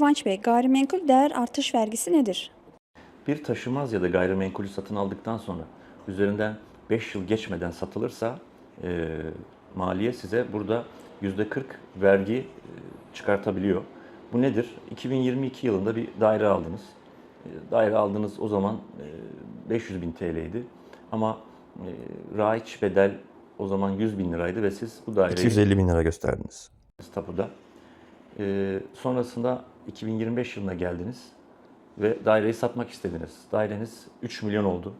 Kıvanç Bey, gayrimenkul değer artış vergisi nedir? Bir taşımaz ya da gayrimenkulü satın aldıktan sonra üzerinden 5 yıl geçmeden satılırsa e, maliye size burada %40 vergi e, çıkartabiliyor. Bu nedir? 2022 yılında bir daire aldınız. E, daire aldınız o zaman e, 500 bin TL'ydi. Ama e, raiç bedel o zaman 100 bin liraydı ve siz bu daireyi 250 bin lira gösterdiniz. tapuda. Ee, sonrasında 2025 yılına geldiniz ve daireyi satmak istediniz. Daireniz 3 milyon oldu.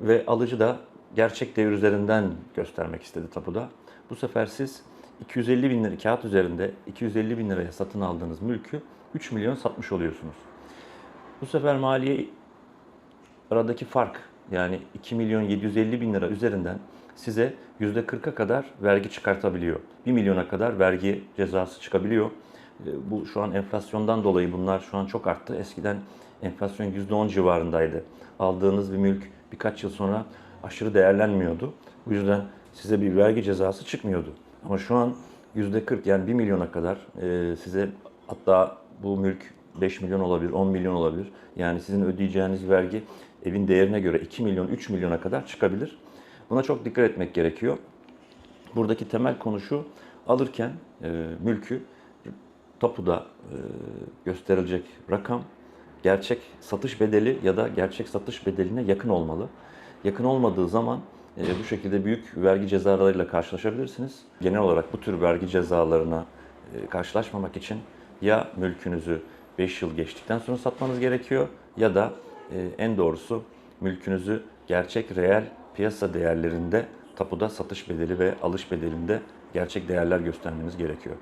Ve alıcı da gerçek devir üzerinden göstermek istedi tapuda. Bu sefer siz 250 bin lira kağıt üzerinde 250 bin liraya satın aldığınız mülkü 3 milyon satmış oluyorsunuz. Bu sefer maliye aradaki fark yani 2 milyon 750 bin lira üzerinden size %40'a kadar vergi çıkartabiliyor. 1 milyona kadar vergi cezası çıkabiliyor. E, Bu şu an enflasyondan dolayı bunlar şu an çok arttı. Eskiden enflasyon %10 civarındaydı. Aldığınız bir mülk birkaç yıl sonra aşırı değerlenmiyordu. Bu yüzden size bir vergi cezası çıkmıyordu. Ama şu an %40 yani 1 milyona kadar e, size hatta bu mülk 5 milyon olabilir, 10 milyon olabilir. Yani sizin ödeyeceğiniz vergi evin değerine göre 2 milyon, 3 milyona kadar çıkabilir. Buna çok dikkat etmek gerekiyor. Buradaki temel konu şu, alırken e, mülkü tapuda e, gösterilecek rakam gerçek satış bedeli ya da gerçek satış bedeline yakın olmalı. Yakın olmadığı zaman e, bu şekilde büyük vergi cezalarıyla karşılaşabilirsiniz. Genel olarak bu tür vergi cezalarına e, karşılaşmamak için ya mülkünüzü 5 yıl geçtikten sonra satmanız gerekiyor ya da e, en doğrusu mülkünüzü gerçek reel piyasa değerlerinde tapuda satış bedeli ve alış bedelinde gerçek değerler göstermeniz gerekiyor.